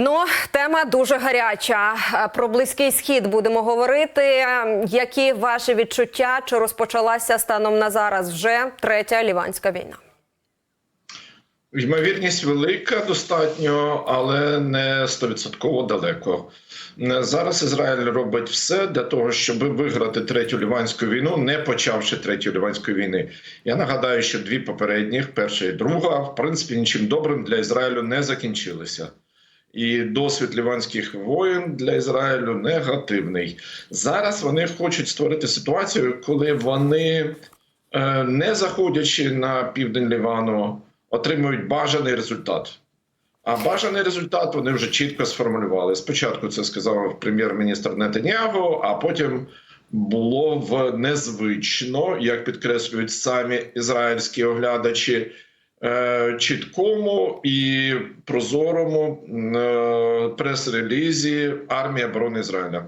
Ну, тема дуже гаряча. Е, Про близький схід будемо говорити. Е, Які ваші відчуття? Чи розпочалася станом на зараз вже третя ліванська війна? Ймовірність велика, достатньо, але не стовідсотково далеко. Е, Зараз Ізраїль робить все для того, щоб виграти третю ліванську війну, не почавши третю ліванської війни. Я нагадаю, що дві попередніх, перша і друга, в принципі, нічим добрим для Ізраїлю не закінчилися. І досвід ліванських воєн для Ізраїлю негативний. Зараз вони хочуть створити ситуацію, коли вони, е, не заходячи на південь Лівану, отримують бажаний результат. А бажаний результат вони вже чітко сформулювали. Спочатку це сказав прем'єр-міністр Нетаньягу, а потім було в незвично, як підкреслюють самі ізраїльські оглядачі, чіткому і прозорому е, прес-релізі армії оборони Ізраїля.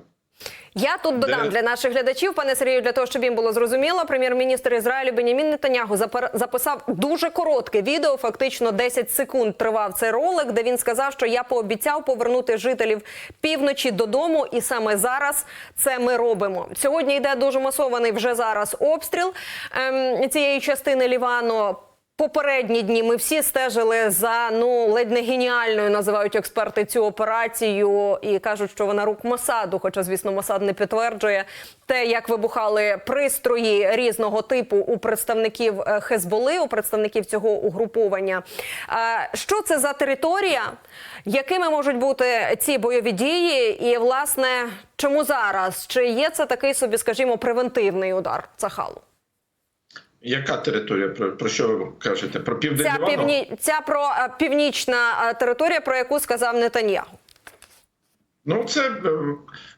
Я тут додам для наших глядачів, пане Сергію, для того, щоб їм було зрозуміло. Прем'єр-міністр Ізраїлю Бенямін Нетанягу запер- записав дуже коротке відео. Фактично 10 секунд тривав цей ролик, де він сказав, що я пообіцяв повернути жителів півночі додому, і саме зараз це ми робимо. Сьогодні йде дуже масований вже зараз обстріл ем, цієї частини Лівану. Попередні дні ми всі стежили за ну ледь не геніальною називають експерти цю операцію і кажуть, що вона рук Мосаду, хоча звісно Мосад не підтверджує те, як вибухали пристрої різного типу у представників е, Хезболи, у представників цього угруповання. Е, Що це за територія? Якими можуть бути ці бойові дії? І власне чому зараз? Чи є це такий собі, скажімо, превентивний удар Цахалу? Яка територія? Про, про що ви кажете? Про південь Ця, півні... Ця про е, північна е, територія, про яку сказав Нетаньягу. Ну, це е,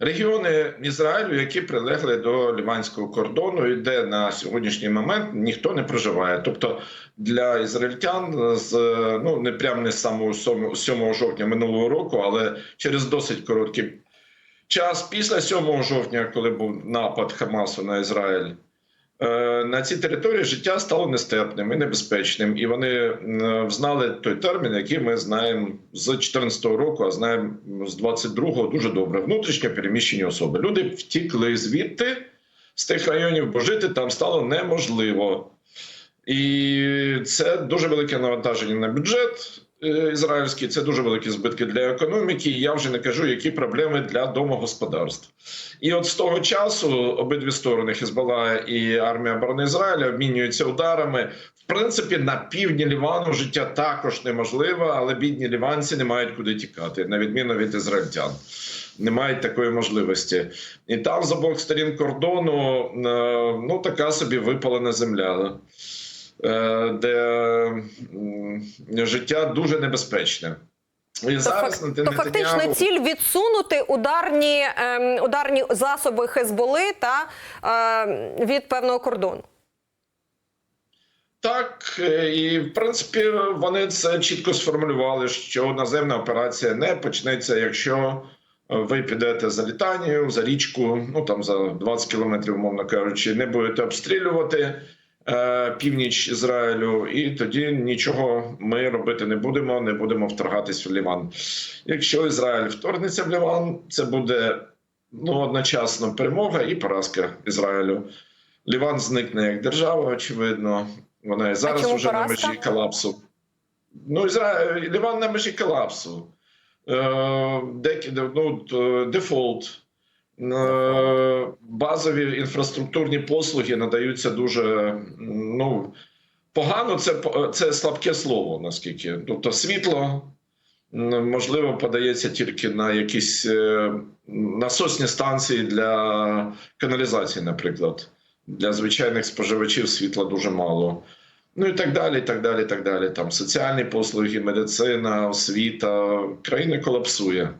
регіони Ізраїлю, які прилегли до ліванського кордону, і де на сьогоднішній момент ніхто не проживає. Тобто для ізраїльтян з ну не прямо не з самого 7 7 жовтня минулого року, але через досить короткий час після 7 жовтня, коли був напад Хамасу на Ізраїль. Е, На цій території життя стало нестерпним і небезпечним, і вони м, знали той термін, який ми знаємо з 2014 року, а знаємо з 22-го дуже добре. Внутрішньо переміщені особи. Люди втікли звідти з тих районів, бо жити там стало неможливо. І це дуже велике навантаження на бюджет е, ізраїльський, це дуже великі збитки для економіки. Я вже не кажу, які проблеми для домогосподарств. І от з того часу обидві сторони Хезбола і армія оборони Ізраїля обмінюються ударами. В принципі, на півдні Лівану життя також неможливо, але бідні ліванці не мають куди тікати, на відміну від ізраїльтян. Не мають такої можливості, і там з обох сторін кордону е, ну така собі випалена земля, де життя дуже небезпечне. І То, зараз фак... Нетаньягу- то фактично ціль відсунути ударні, ем, ударні засоби Хезболи та ем, від певного кордону. Так, е, і в принципі вони це чітко сформулювали, що наземна операція не почнеться, якщо е, ви підете за літанію, за річку, ну там за 20 кілометрів, умовно кажучи, не будете обстрілювати е, північ Ізраїлю, і тоді нічого ми робити не будемо, не будемо вторгатись в Ліван. Якщо Ізраїль вторгнеться в Ліван, це буде ну одночасно перемога і поразка Ізраїлю. Ліван зникне як держава, очевидно. Вона і зараз вже на межі колапсу. Ну, Ізраїль, Ліван на межі колапсу. Е, ну, дефолт. Е, базові інфраструктурні послуги надаються дуже ну, погано. Це, це слабке слово, наскільки. Тобто світло можливо подається тільки на якісь е, насосні станції для каналізації, наприклад. Для звичайних споживачів світла дуже мало. Ну і так далі, і так далі, і так далі. Там соціальні послуги, медицина, освіта. Країна колапсує.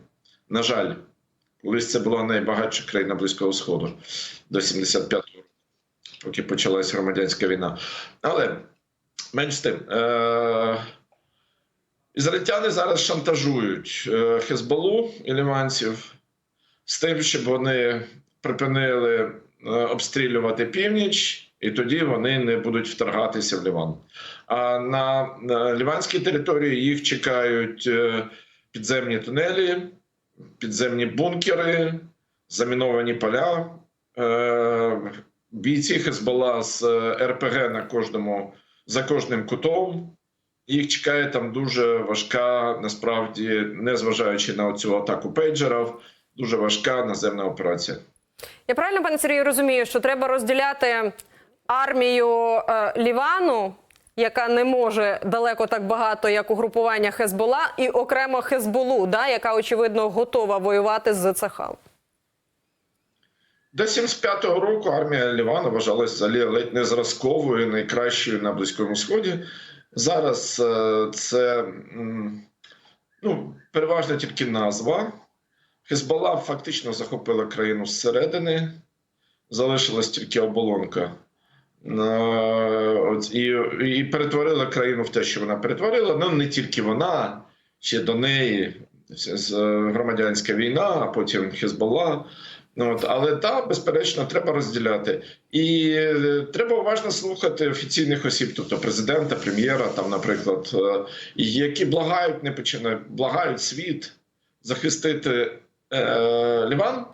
На жаль, колись це була найбагатша країна Близького Сходу до 75-го року, поки почалася громадянська війна. Але менш тим, е- ізраїльтяни зараз шантажують е- Хезболу і ліванців з тим, щоб вони припинили е, обстрілювати північ, і тоді вони не будуть вторгатися в Ліван. А на, на ліванській території їх чекають е, підземні тунелі, підземні бункери, заміновані поля. Е, Бійці Хезбола з е, РПГ на кожному за кожним кутом. Їх чекає там дуже важка, насправді, незважаючи на цю атаку пейджерів, дуже важка наземна операція. Я правильно, пане Сергію, розумію, що треба розділяти армію е, Лівану, яка не може далеко так багато, як угрупування Хезбола, і окремо Хезболу, да, яка очевидно готова воювати з Цахал. До 75-го року армія Лівану вважалася взагалі ледь не зразковою, найкращою на Близькому Сході. Зараз е, це ну, переважно тільки назва. Хезбола фактично захопила країну зсередини, залишилась тільки оболонка. І, і перетворила країну в те, що вона перетворила. Ну не тільки вона, ще до неї громадянська війна, а потім Хезбола. Ну, от, але так, безперечно, треба розділяти. І е, треба уважно слухати офіційних осіб, тобто президента, прем'єра, там, наприклад, е, які благають, не починають, благають світ захистити е, Ліван.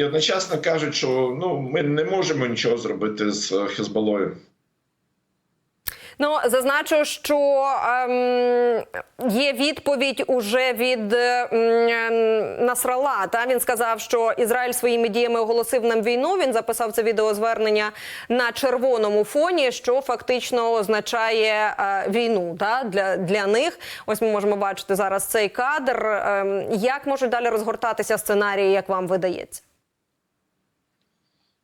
І одночасно кажуть, що ну, ми не можемо нічого зробити з е, Хезболою. Ну зазначу, що ем, є відповідь уже від ем, Насрала. Та він сказав, що Ізраїль своїми діями оголосив нам війну. Він записав це відеозвернення на червоному фоні, що фактично означає е, війну та, для, для них. Ось ми можемо бачити зараз цей кадр. Ем, як можуть далі розгортатися сценарії, як вам видається?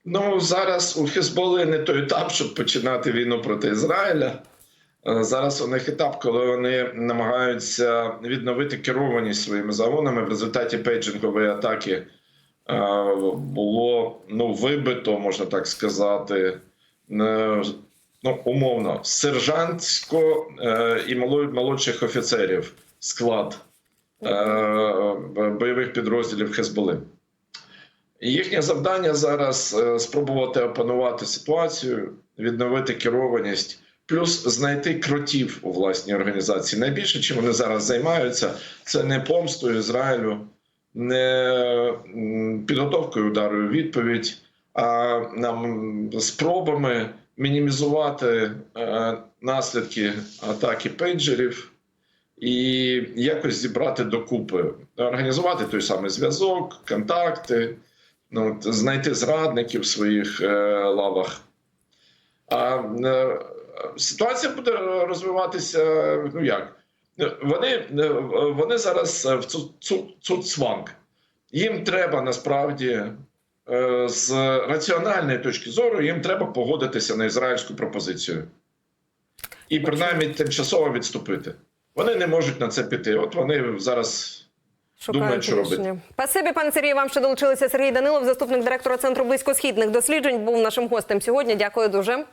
Ну зараз у Хезболи не той етап, щоб починати війну проти Ізраїля. Е, Зараз у них етап, коли вони намагаються відновити керованість своїми загонами. В результаті пейджингової атаки е, було ну, вибито, можна так сказати, е, ну, умовно, сержантсько і молодших офіцерів склад бойових підрозділів Хезболи. Їхнє завдання зараз е, спробувати опанувати ситуацію, відновити керованість, плюс знайти кротів у власній організації. Найбільше, чим вони зараз займаються, це не помстою Ізраїлю, не підготовкою удару у відповідь, а нам спробами мінімізувати е, наслідки атаки пейджерів і якось зібрати докупи, організувати той самий зв'язок, контакти ну, знайти зрадників в своїх е, лавах. А е, ситуація буде розвиватися. Ну як? Вони, е, вони зараз в цу, цу, цуцванг. Їм треба насправді е, з раціональної точки зору, їм треба погодитися на ізраїльську пропозицію. І принаймні тимчасово відступити. Вони не можуть на це піти. От вони зараз Думають, що робити. Пасибі, пане Сергію, вам що долучилися. Сергій Данилов, заступник директора Центру близькосхідних досліджень, був нашим гостем сьогодні. Дякую дуже.